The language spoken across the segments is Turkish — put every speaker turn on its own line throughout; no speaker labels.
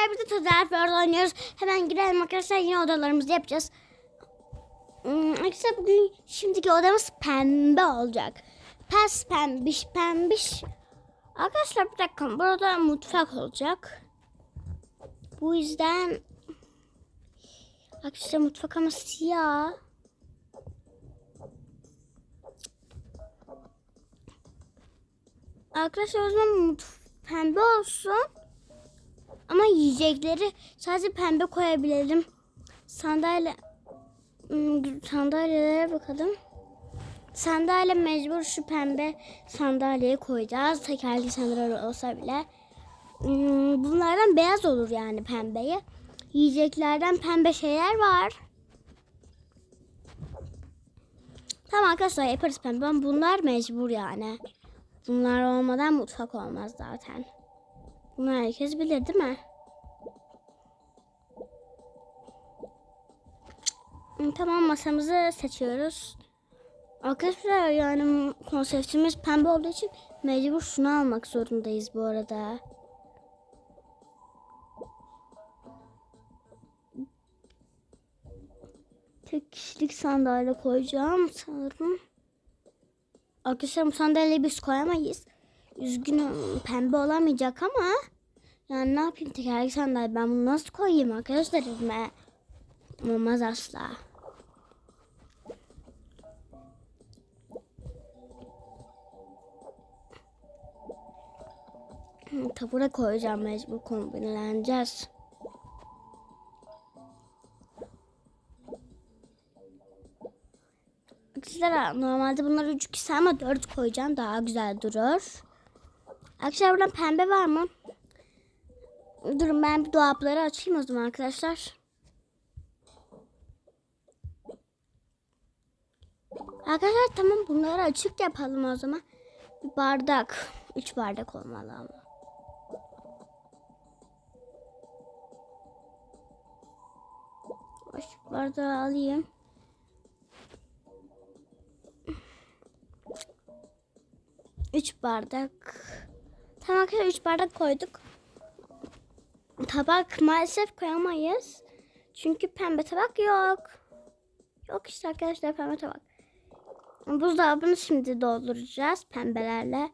arkadaşlar de Tozer World oynuyoruz. Hemen girelim arkadaşlar yine odalarımızı yapacağız. Hmm, arkadaşlar bugün şimdiki odamız pembe olacak. Pes pembiş pembiş. Arkadaşlar bir dakika burada mutfak olacak. Bu yüzden arkadaşlar mutfak ama siyah. Arkadaşlar o zaman mutf- pembe olsun. Ama yiyecekleri sadece pembe koyabilelim. Sandalye Hmm, sandalyelere bakalım. Sandalye mecbur şu pembe sandalyeye koyacağız. Tekerlekli sandalye olsa bile. Hmm, Bunlardan beyaz olur yani pembeye. Yiyeceklerden pembe şeyler var. Tamam arkadaşlar yaparız pembe. Bunlar mecbur yani. Bunlar olmadan mutfak olmaz zaten. Bunu herkes bilir değil mi? Tamam masamızı seçiyoruz. Arkadaşlar yani konseptimiz pembe olduğu için mecbur şunu almak zorundayız bu arada. Tek kişilik sandalye koyacağım sanırım. Arkadaşlar bu sandalyeyi biz koyamayız. Üzgünüm pembe olamayacak ama yani ne yapayım tekerlekli sandalye ben bunu nasıl koyayım arkadaşlar evime? Olmaz asla. Hı, Tabure koyacağım mecbur kombinleneceğiz. Arkadaşlar normalde bunları 3 kişi ama 4 koyacağım daha güzel durur. Arkadaşlar buradan pembe var mı? Durun ben bir dolapları açayım o zaman arkadaşlar. Arkadaşlar tamam bunları açık yapalım o zaman. Bir bardak. 3 bardak olmalı ama. Şu bardağı alayım. Üç bardak. Tamam arkadaşlar üç bardak koyduk. Tabak maalesef koyamayız. Çünkü pembe tabak yok. Yok işte arkadaşlar pembe tabak. Buzdolabını şimdi dolduracağız pembelerle.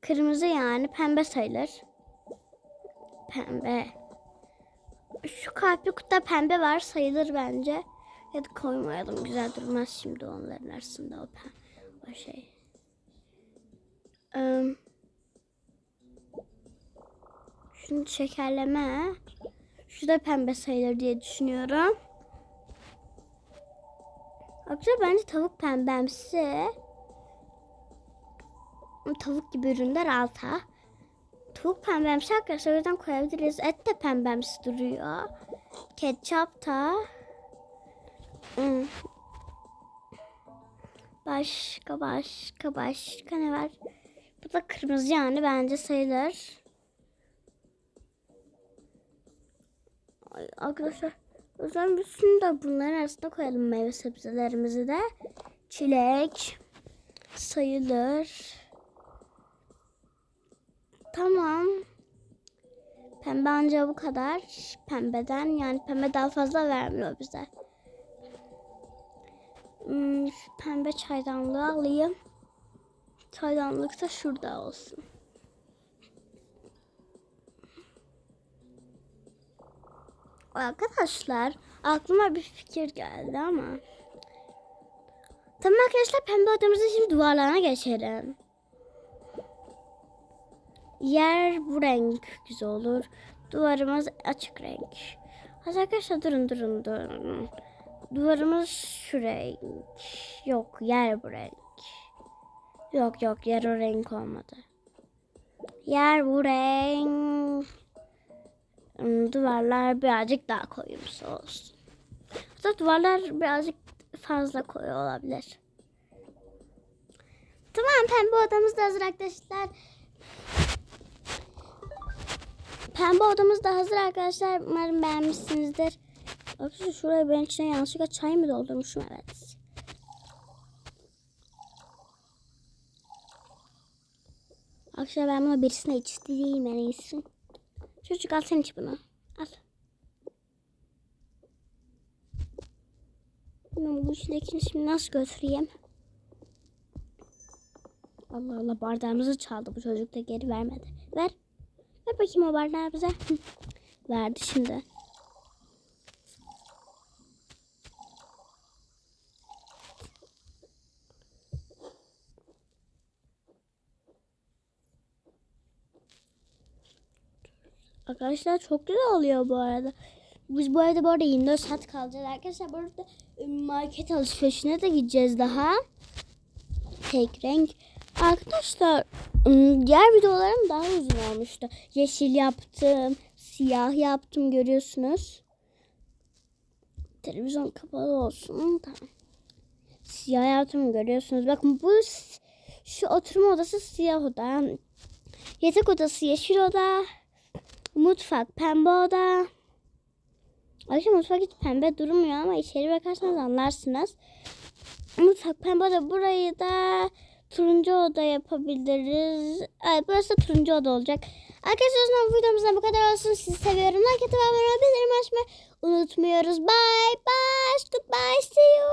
Kırmızı yani pembe sayılır. Pembe. Şu kalpli kutuda pembe var sayılır bence. Ya da koymayalım güzel durmaz şimdi onların arasında o, pembe, o şey. Ee, şunu şekerleme. Şu da pembe sayılır diye düşünüyorum. Arkadaşlar bence tavuk pembemsi. Tavuk gibi ürünler alta. Tavuk pembemsi arkadaşlar o yüzden koyabiliriz. Et de pembemsi duruyor. Ketçap da. Hmm. Başka başka başka ne var? Bu da kırmızı yani bence sayılır. Ay, arkadaşlar o zaman şunu da bunların arasında koyalım meyve sebzelerimizi de. Çilek sayılır. Tamam. Pembe anca bu kadar. Pembeden yani pembe daha fazla vermiyor bize. Hmm, pembe çaydanlığı alayım. Çaydanlık da şurada olsun. Arkadaşlar aklıma bir fikir geldi ama. Tamam arkadaşlar pembe odamızın şimdi duvarlarına geçelim. Yer bu renk güzel olur. Duvarımız açık renk. Hadi arkadaşlar durun durun durun. Duvarımız şu renk. Yok yer bu renk. Yok yok yer o renk olmadı. Yer bu renk. Hmm, Duvarlar birazcık daha koyumsu olsun. Hatta duvarlar birazcık fazla koyu olabilir. Tamam pembe odamız da hazır arkadaşlar. Pembe odamız da hazır arkadaşlar. Umarım beğenmişsinizdir. Arkadaşlar şuraya ben içine yanlışlıkla çay mı doldurmuşum? Evet. Arkadaşlar ben bunu birisine içtireyim en iyisi. Çocuk al sen iç bunu. Al. Bu içindekini şimdi nasıl götüreyim? Allah Allah bardağımızı çaldı bu çocuk da geri vermedi. Ver. Ver bakayım o bardağı bize. Verdi şimdi. Arkadaşlar çok güzel oluyor bu arada. Biz bu arada bu arada 24 saat kalacağız arkadaşlar. Bu arada e, market alışverişine de gideceğiz daha. Tek renk. Arkadaşlar diğer videolarım daha uzun olmuştu. Yeşil yaptım, siyah yaptım görüyorsunuz. Televizyon kapalı olsun. Tamam. Siyah yaptım görüyorsunuz. Bakın bu şu oturma odası siyah oda. Yatak odası yeşil oda. Mutfak pembe oda. Ayrıca mutfak hiç pembe durmuyor ama içeri bakarsanız anlarsınız. Mutfak pembe oda burayı da turuncu oda yapabiliriz. Evet burası turuncu oda olacak. Arkadaşlar o zaman videomuzdan bu kadar olsun. Sizi seviyorum. Like atıp abone olmayı, bildirim açmayı unutmuyoruz. Bye bye. Goodbye. See you.